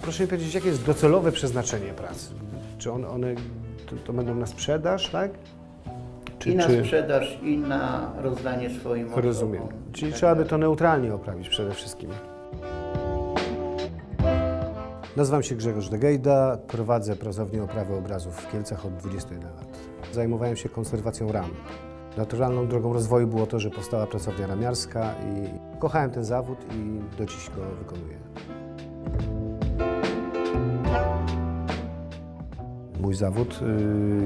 Proszę mi powiedzieć, jakie jest docelowe przeznaczenie pracy? Czy on, one to, to będą na sprzedaż, tak? Czy, I na czy... sprzedaż, i na rozdanie swoim osobom. Rozumiem. Czyli Tak trzeba by to neutralnie oprawić przede wszystkim. Nazywam się Grzegorz Degejda, prowadzę pracownię oprawy obrazów w Kielcach od 21 lat. Zajmowałem się konserwacją ram. Naturalną drogą rozwoju było to, że powstała pracownia ramiarska i kochałem ten zawód i do dziś go wykonuję. Mój zawód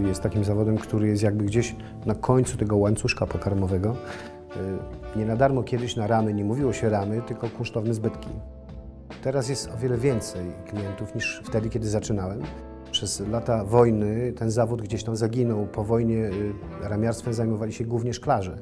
y, jest takim zawodem, który jest jakby gdzieś na końcu tego łańcuszka pokarmowego. Y, Nie na darmo kiedyś na ramy nie mówiło się ramy, tylko kunsztowne zbytki. Teraz jest o wiele więcej klientów niż wtedy, kiedy zaczynałem. Przez lata wojny ten zawód gdzieś tam zaginął. Po wojnie y, ramiarstwem zajmowali się głównie szklarze.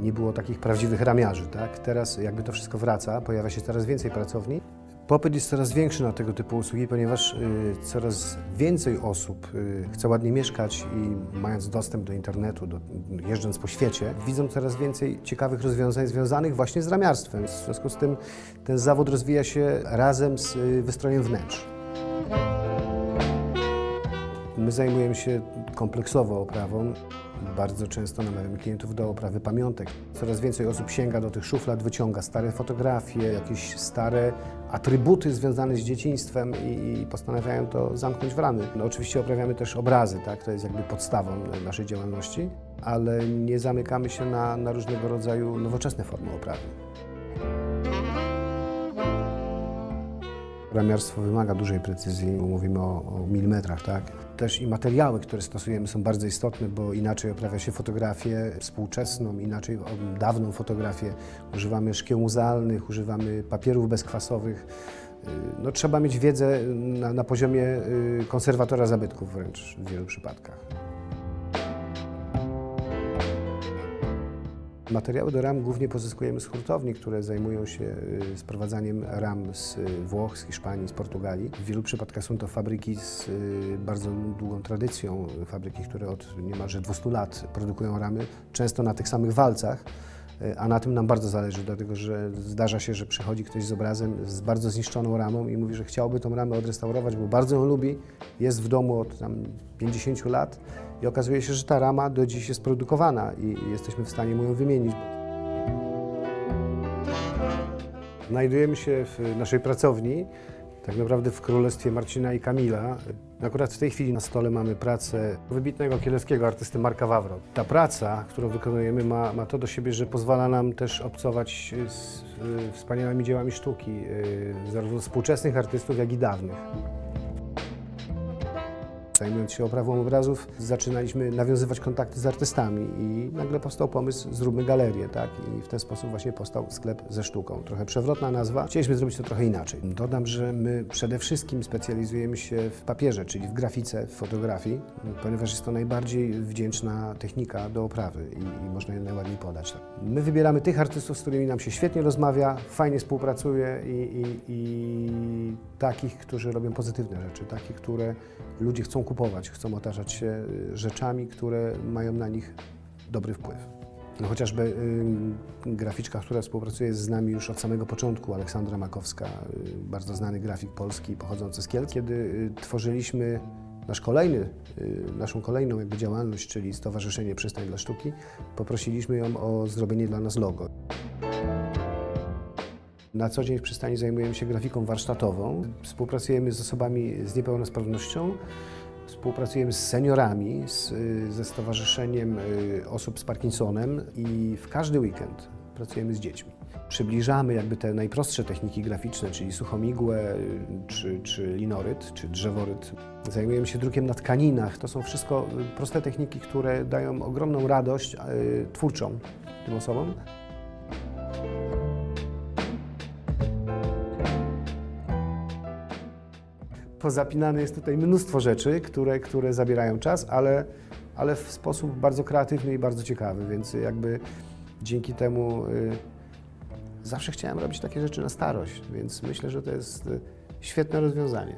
Nie było takich prawdziwych ramiarzy. Tak? Teraz jakby to wszystko wraca, pojawia się coraz więcej pracowni. Popyt jest coraz większy na tego typu usługi, ponieważ y, coraz więcej osób y, chce ładnie mieszkać i mając dostęp do internetu, do, jeżdżąc po świecie, widzą coraz więcej ciekawych rozwiązań związanych właśnie z ramiarstwem. W związku z tym ten zawód rozwija się razem z wystrojem wnętrz. My zajmujemy się kompleksowo oprawą. Bardzo często namawiamy klientów do oprawy pamiątek. Coraz więcej osób sięga do tych szuflad, wyciąga stare fotografie, jakieś stare atrybuty związane z dzieciństwem i, i postanawiają to zamknąć w ramy. No, oczywiście oprawiamy też obrazy, tak? to jest jakby podstawą naszej działalności, ale nie zamykamy się na, na różnego rodzaju nowoczesne formy oprawy. Ramiarstwo wymaga dużej precyzji, mówimy o, o milimetrach, tak? Też i materiały, które stosujemy są bardzo istotne, bo inaczej oprawia się fotografię współczesną, inaczej dawną fotografię. Używamy szkieł muzealnych, używamy papierów bezkwasowych. Y, No, trzeba mieć wiedzę na, na poziomie y, konserwatora zabytków wręcz w wielu przypadkach. Materiały do ram głównie pozyskujemy z hurtowni, które zajmują się y, sprowadzaniem ram z y, Włoch, z Hiszpanii, z Portugalii. W wielu przypadkach są to fabryki z y, bardzo długą tradycją, fabryki, które od niemalże 200 lat produkują ramy, często na tych samych walcach. A na tym nam bardzo zależy, dlatego że zdarza się, że przychodzi ktoś z obrazem z bardzo zniszczoną ramą i mówi, że chciałby tą ramę odrestaurować, bo bardzo ją lubi, jest w domu od tam 50 lat i okazuje się, że ta rama do dziś jest produkowana i jesteśmy w stanie mu ją wymienić. Znajdujemy się w naszej pracowni, tak naprawdę w królestwie Marcina i Kamila. Akurat w tej chwili na stole mamy pracę wybitnego kieleckiego artysty Marka Wawro. Ta praca, którą wykonujemy, ma, ma to do siebie, że pozwala nam też obcować z y, wspaniałymi dziełami sztuki, y, zarówno współczesnych artystów, jak i dawnych. Zajmując się oprawą obrazów, zaczynaliśmy nawiązywać kontakty z artystami i nagle powstał pomysł, zróbmy galerię, tak? I w ten sposób właśnie powstał sklep ze sztuką. Trochę przewrotna nazwa. Chcieliśmy zrobić to trochę inaczej. Dodam, że my przede wszystkim specjalizujemy się w papierze, czyli w grafice, w fotografii, ponieważ jest to najbardziej wdzięczna technika do oprawy i, i można ją najładniej podać. Tak. My wybieramy tych artystów, z którymi nam się świetnie rozmawia, fajnie współpracuje i, i, i takich, którzy robią pozytywne rzeczy, takich, które ludzie chcą kupować, chcą otaczać się y, rzeczami, które mają na nich dobry wpływ. No chociażby y, graficzka, która współpracuje z nami już od samego początku, Aleksandra Makowska, y, bardzo znany grafik polski pochodzący z Kiel. Kiedy y, tworzyliśmy nasz kolejny, y, naszą kolejną jakby działalność, czyli Stowarzyszenie Przystań dla Sztuki, poprosiliśmy ją o zrobienie dla nas logo. Na co dzień w przystani zajmujemy się grafiką warsztatową. Współpracujemy z osobami z niepełnosprawnością, współpracujemy z seniorami, z, y, ze Stowarzyszeniem y, Osób z Parkinsonem i w każdy weekend pracujemy z dziećmi. Przybliżamy jakby te najprostsze techniki graficzne, czyli suchomigłę, y, czy, czy linoryt, czy drzeworyt. Zajmujemy się drukiem na tkaninach. To są wszystko proste techniki, które dają ogromną radość twórczą tym osobom. pozapinane jest tutaj mnóstwo rzeczy, które, które zabierają czas, ale, ale w sposób bardzo kreatywny i bardzo ciekawy, więc jakby dzięki temu y, zawsze chciałem robić takie rzeczy na starość, więc myślę, że to jest y, świetne rozwiązanie.